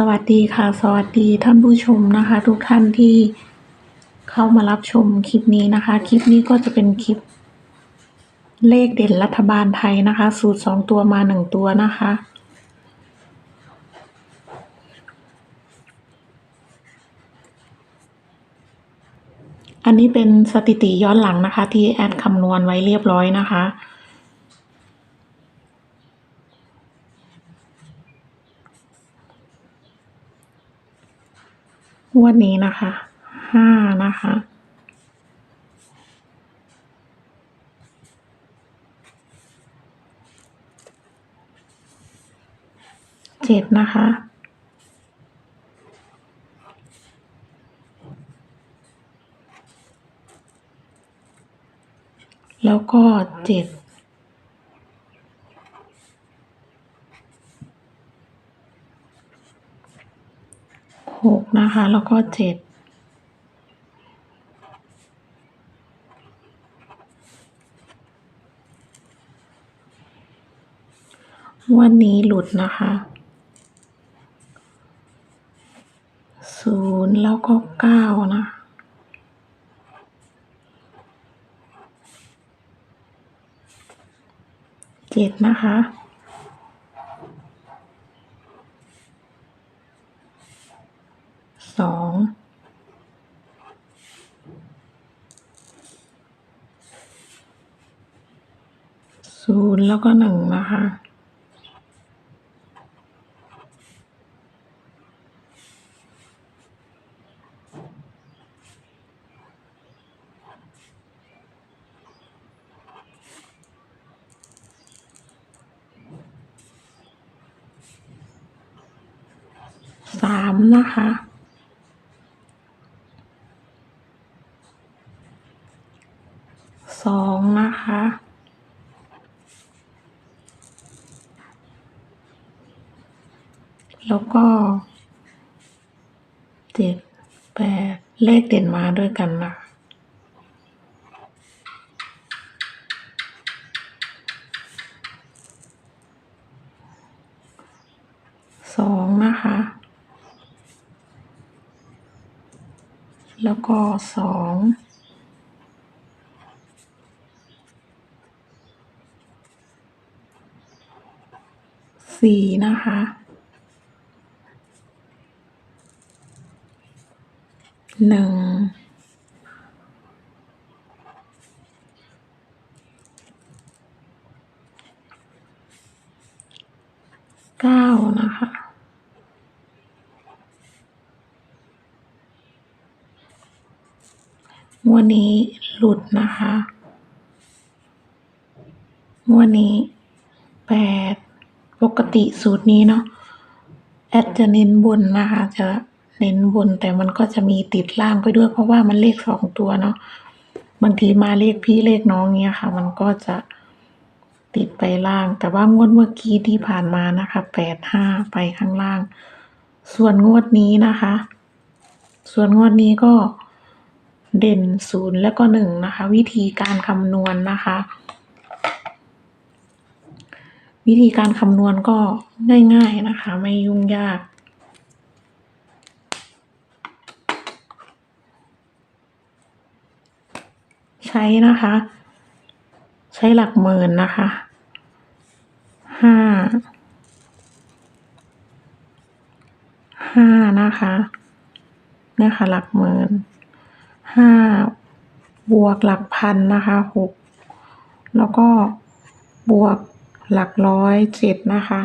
สวัสดีค่ะ สวัสดีท่านผู้ชมนะคะ ทุกท่านที่เข้ามารับชมคลิปนี้นะคะ คลิปนี้ก็จะเป็นคลิป เลขเด่นรัฐบาลไทยนะคะ สูตรสองตัวมาหนึ่งตัวนะคะ อันนี้เป็นสถิติย้อนหลังนะคะ ที่แอดคำนวณไว้เรียบร้อยนะคะ วดนี้นะคะห้านะคะเจ็ดนะคะแล้วก็เจ็ด หกนะคะ แล้วก็เจ็ดวันนี้หลุดนะคะศูนย์แล้วก็เก้านะเจ็ดนะคะ สองศูนย์แล้วก็หนึ่งนะคะสามนะคะ สองนะคะ แล้วก็เจ็ดแปดเลขเด่นมาด้วยกันนะคะสองนะคะ แล้วก็สองสี่นะคะ หนึ่งเก้านะคะวดนี้หลุดนะคะงวดนี้แปดปกติสูตรนี้เนาะแอดจะเน้นบนนะคะจะ เน้นบนแต่มันก็จะมีติดล่างไปด้วย เพราะว่ามันเลขสองตัวเนาะบางทีมาเลขพี่เลขน้องเนี้ยค่ะ มันก็จะติดไปล่าง แต่ว่างวดเมื่อกี้ที่ผ่านมานะคะแปดห้าไปข้างล่าง ส่วนงวดนี้นะคะ ส่วนงวดนี้ก็เด่นศูนย์แล้วก็หนึ่งนะคะ วิธีการคำนวณนะคะ วิธีการคำนวณก็ง่ายๆนะคะ ไม่ยุ่งยาก ใช้นะคะ ใช้หลักหมื่นนะคะห้าห้านะคะเนี่ยค่ะหลักหมื่นห้าบวกหลักพันนะคะหกแล้วก็บวกหลักร้อยเจ็ดนะคะ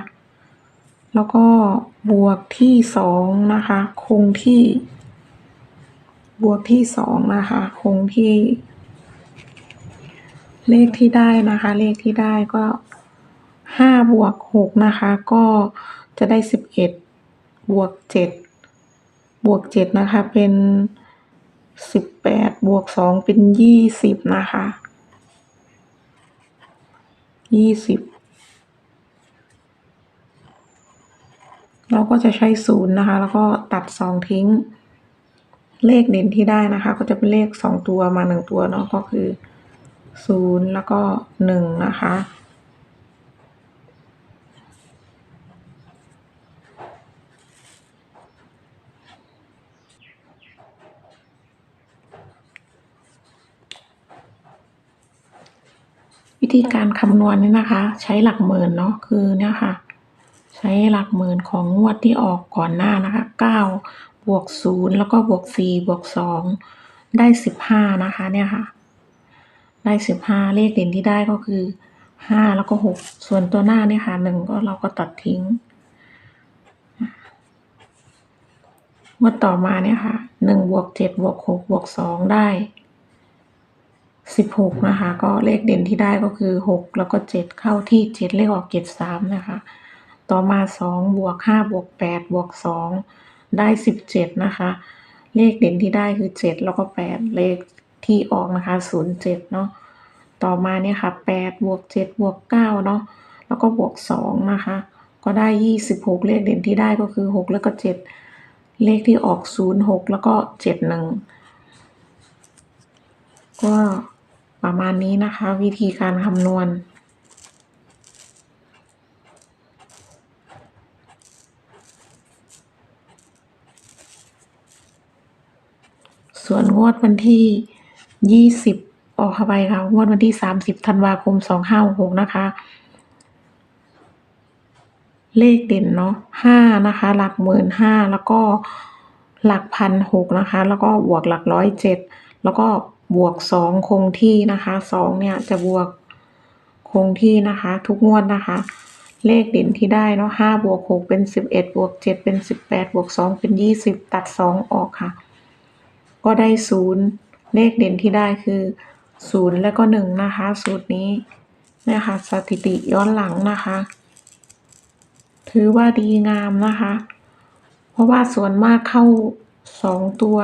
แล้วก็บวกที่สองนะคะ คงที่ บวกที่สองนะคะ คงที่ เลขที่ได้นะคะ เลขที่ได้ก็ห้าบวกหกนะคะ ก็จะได้สิบเอ็ดบวกเจ็ดบวกเจ็ดนะคะ เป็นสิบแปดบวกสองเป็นยี่สิบนะคะยี่สิบเราก็จะใช้ศูนย์นะคะ แล้วก็ตัดสองทิ้ง เลขเด่นที่ได้นะคะ ก็จะเป็นเลขสองตัวมาหนึ่งตัวเนาะก็คือ ศูนย์แล้วก็หนึ่งนะคะ วิธีการคำนวณนี่นะคะ ใช้หลักหมื่นเนาะคือเนี่ยค่ะ ใช้หลักหมื่นของงวดที่ออกก่อนหน้านะคะเก้าบวกศูนย์แล้วก็บวกสี่บวกสองได้สิบห้านะคะเนี่ยค่ะ ได้สิบห้าเลขเด่นที่ได้ก็คือห้าแล้วก็หกส่วนตัวหน้าเนี่ยค่ะหนึ่งก็เราก็ตัดทิ้งงวดต่อมาเนี่ยค่ะหนึ่งบวกเจ็ดบวกหกบวกสองได้สิบหกนะคะ ก็เลขเด่นที่ได้ก็คือหกแล้วก็เจ็ดเข้าที่เจ็ดเลขออกเจ็ดสามนะคะ ต่อมาสองบวกห้าบวกแปดบวกสองได้สิบเจ็ดนะคะ เลขเด่นที่ได้คือเจ็ดแล้วก็แปดเลข ที่ออกนะคะศูนย์เจ็ดเนาะต่อมาเนี่ยค่ะแปดบวกเจ็ดบวกเก้าเนาะแล้วก็บวกสองนะคะ ก็ได้ยี่สิบหกเลขเด่นที่ได้ก็คือหกแล้วก็เจ็ดเลขที่ออกศูนย์หกแล้วก็เจ็ดหนึ่งก็ประมาณนี้นะคะ วิธีการคำนวณส่วนงวดวันที่ ยี่สิบออกเข้าไปค่ะงวดวันที่สามสิบธันวาคมสองห้าหกนะคะ เลขเด่นเนาะห้านะคะ หลักหมื่นห้าแล้วก็หลักพันหกนะคะ แล้วก็บวกหลักร้อยเจ็ดแล้วก็บวกสองคงที่นะคะสองเนี่ยจะบวกคงที่นะคะ ทุกงวดนะคะ เลขเด่นที่ได้เนาะห้าบวกหกเป็นสิบเอ็ดบวกเจ็ดเป็นสิบแปดบวกสองเป็นยี่สิบตัดสองออกค่ะ ก็ได้ศูนย์ เลขเด่นที่ได้คือศูนย์และก็หนึ่งนะคะ สูตรนี้เนี่ยค่ะสถิติย้อนหลังนะคะ ถือว่าดีงามนะคะ เพราะว่าส่วนมากเข้าสองตัว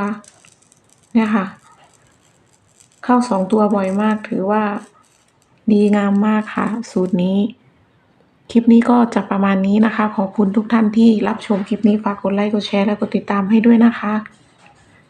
เนี่ยค่ะ เข้าสองตัวบ่อยมากถือว่าดีงามมากค่ะ สูตรนี้ คลิปนี้ก็จะประมาณนี้นะคะ ขอบคุณทุกท่านที่รับชมคลิปนี้ฝากกดไลค์กดแชร์และกดติดตามให้ด้วยนะคะ